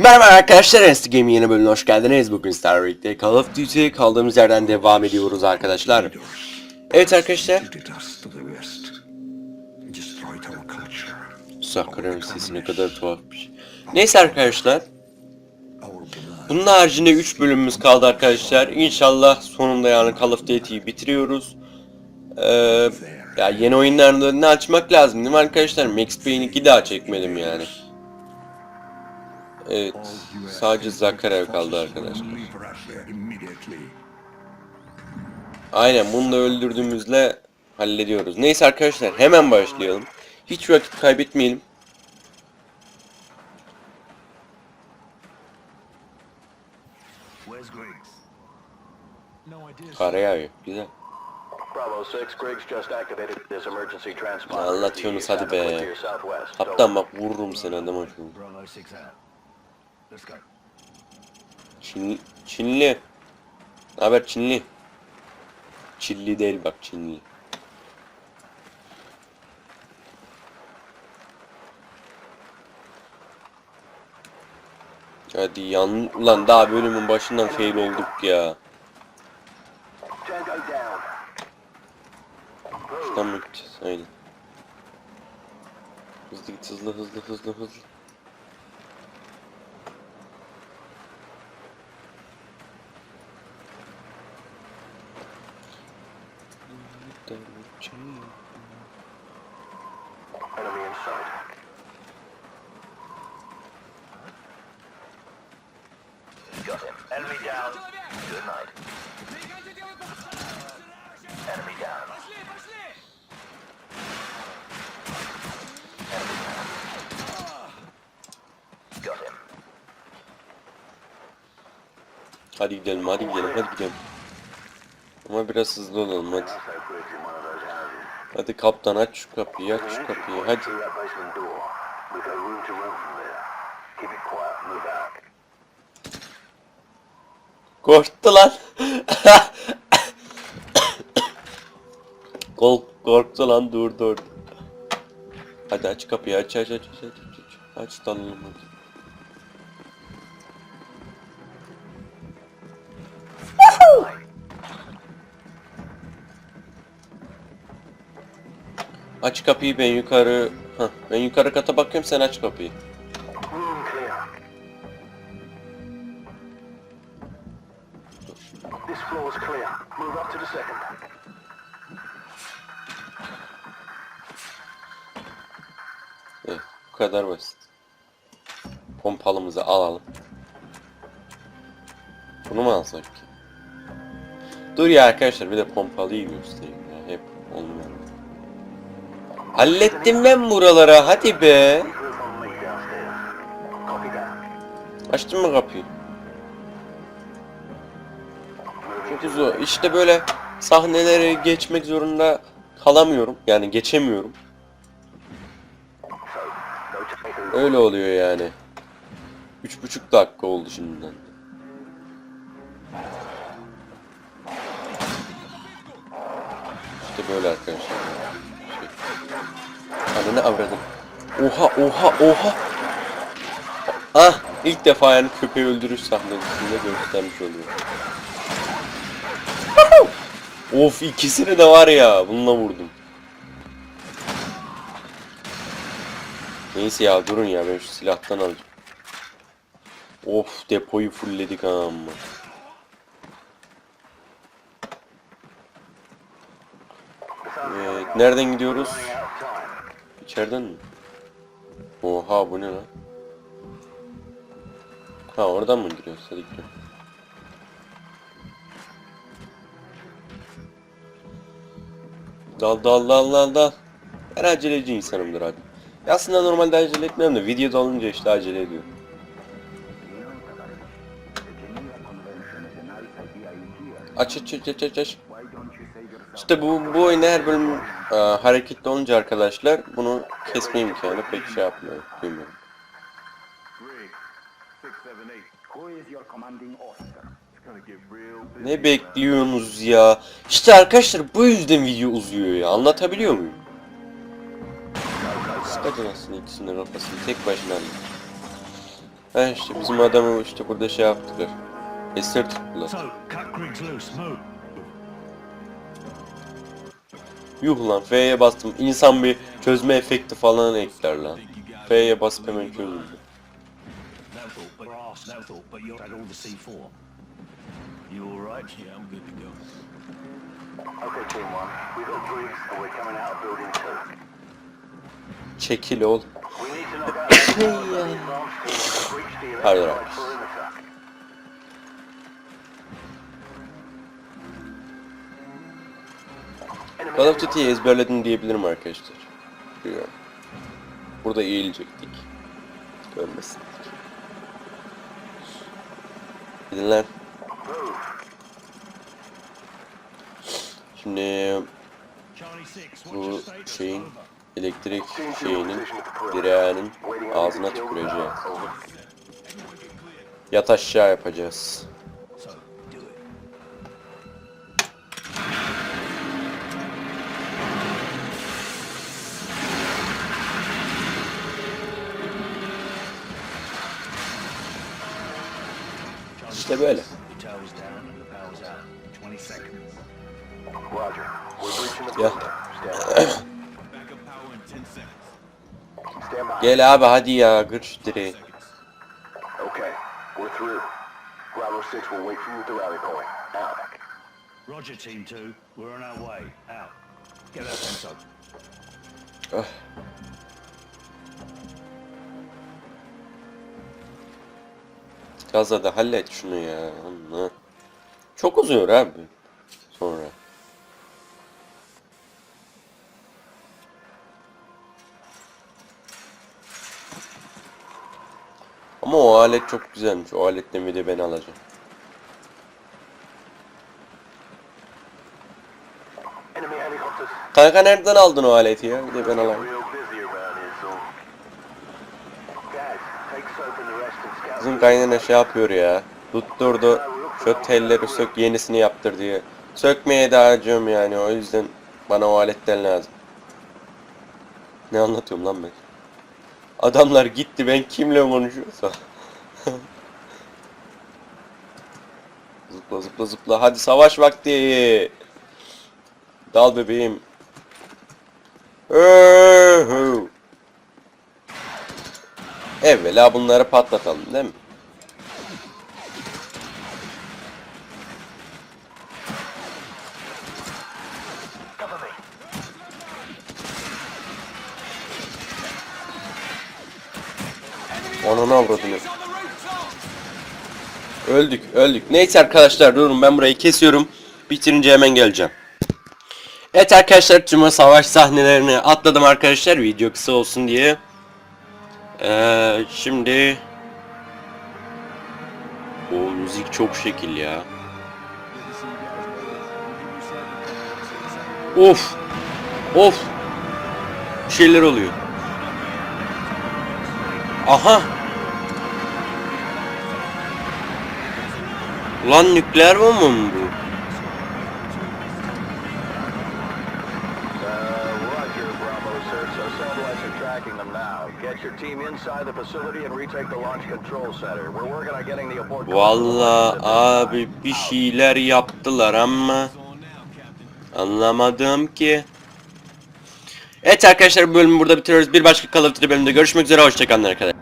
Merhaba arkadaşlar, Ensti Gaming yeni bölümüne hoş geldiniz. Bugün Star Wars'te Call of Duty kaldığımız yerden devam ediyoruz arkadaşlar. Evet arkadaşlar. Sakara'nın sesi ne kadar tuhafmış. Neyse arkadaşlar, bunun haricinde 3 bölümümüz kaldı arkadaşlar. İnşallah sonunda yani Call of Duty'yi bitiriyoruz. Ee, ya yeni oyunlarda ne açmak lazım değil mi arkadaşlar? Max Payne 2 daha çekmedim yani. Evet, sadece Zakarev kaldı arkadaşlar. Aynen bunu öldürdüğümüzle hallediyoruz. Neyse arkadaşlar hemen başlayalım. Hiç vakit kaybetmeyelim. Where's Griggs? Kar yağıyor. Güzel. Bravo 6, Griggs just activated this emergency transponder. Anlatıyorsunuz hadi be. Kaptan bak vururum seni adam akıllı. Bravo 6 out. Let's go. Çinli. Çinli. Ne haber Çinli? Çilli değil bak Çinli. Hadi yan... Ulan daha bölümün başından fail olduk ya. Şuradan mı gideceğiz? Aynen. Hızlı git hızlı hızlı hızlı hızlı. Enemy in sight. Got him. Enemy down. Good night. Enemy down. Got him. Hadi gidelim hadi gidelim hadi gidelim. Ama biraz hızlı olalım hadi. Hadi kaptan aç şu kapıyı aç şu kapıyı hadi. Korktu lan. Kork, korktu lan dur dur. Hadi aç kapıyı aç aç aç aç aç aç. Aç dalalım Aç kapıyı ben yukarı... Hah, ben yukarı kata bakıyorum sen aç kapıyı. Room clear. This floor is clear. Move up to the second. Evet, bu kadar basit. Pompalımızı alalım. Bunu mu alsak ki? Dur ya arkadaşlar bir de pompalıyı göstereyim ya. Hep olmuyor. Hallettim ben buralara hadi be. Açtın mı kapıyı? Çok uzun. İşte böyle sahneleri geçmek zorunda kalamıyorum. Yani geçemiyorum. Öyle oluyor yani. Üç buçuk dakika oldu şimdiden. İşte böyle arkadaşlar. Ananı avradım. Oha oha oha. Ah ilk defa yani köpeği öldürüş sahnesinde göstermiş oluyor. of ikisini de var ya bununla vurdum. Neyse ya durun ya ben şu silahtan alacağım. Of depoyu fullledik amma. Evet, nereden gidiyoruz? İçeriden mi? Oha bu ne lan? Ha oradan mı giriyoruz? Hadi gidelim. Dal dal dal dal dal. Ben aceleci insanımdır abi. Ya Aslında normalde acele etmiyorum da videoda olunca işte acele ediyorum. Aç aç aç aç aç. İşte bu bu oyunda her bölüm e, hareketli olunca arkadaşlar bunu kesme imkanı pek şey yapmıyor. Bilmiyorum. Griggs. 678. Who is your commanding officer? It's gonna get real busy. Ne bekliyorsunuz ya? İşte arkadaşlar bu yüzden video uzuyor ya. Anlatabiliyor muyum? Sıkacın aslında ikisinin kafasını tek başına. Ha işte bizim adamı işte burada şey yaptılar. Esir tuttular. Yuh lan F'ye bastım. İnsan bir çözme efekti falan ekler lan. F'ye basıp hemen çözüldü. No thought, but brass, no thought, but you're at all the C4. You alright? Yeah, I'm good to go. Okay, Team 1. We got Briggs and we're coming out of Building 2. Çekil ol. We need Call of Duty'yi ezberledim diyebilirim arkadaşlar. Bilmiyorum. Burada eğilecektik. Görmesin. Gidin lan. Şimdi Charlie 6, what's bu şeyin elektrik Team 2 şeyinin direğinin ağzına tüküreceğiz. Yat aşağı yapacağız. By. Stand by. Gel abi hadi ya gır şu direği. Okay. We're through. Bravo 6 will wait for you at the rally point. Out. Roger, Team 2. We're on our way. Out. Get that fence open. Ah. Gaza da hallet şunu ya. Allah. Çok uzuyor abi. Sonra. Ama o alet çok güzelmiş. O aletle bir de ben alacağım. Kanka nereden aldın o aleti ya? Bir de ben alayım. Bizim kaynana şey yapıyor ya. Tutturdu. Şu telleri sök yenisini yaptır diye. Sökmeye de harcıyorum yani o yüzden bana o aletten lazım. Ne anlatıyorum lan ben? Adamlar gitti ben kimle konuşuyorsa. zıpla zıpla zıpla hadi savaş vakti. Dal bebeğim. Öhü. Evvela bunları patlatalım değil mi? Ananı avradını. Öldük, öldük. Neyse arkadaşlar durun ben burayı kesiyorum. Bitirince hemen geleceğim. Evet arkadaşlar tüm savaş sahnelerini atladım arkadaşlar video kısa olsun diye. Ee, şimdi o müzik çok şekil ya. Of. Of. Bir şeyler oluyor. Aha. Lan nükleer bomba mı bu? Valla abi bir şeyler yaptılar ama anlamadım ki. Evet arkadaşlar bu bölümü burada bitiriyoruz. Bir başka Call of Duty bölümünde görüşmek üzere. Hoşçakalın arkadaşlar.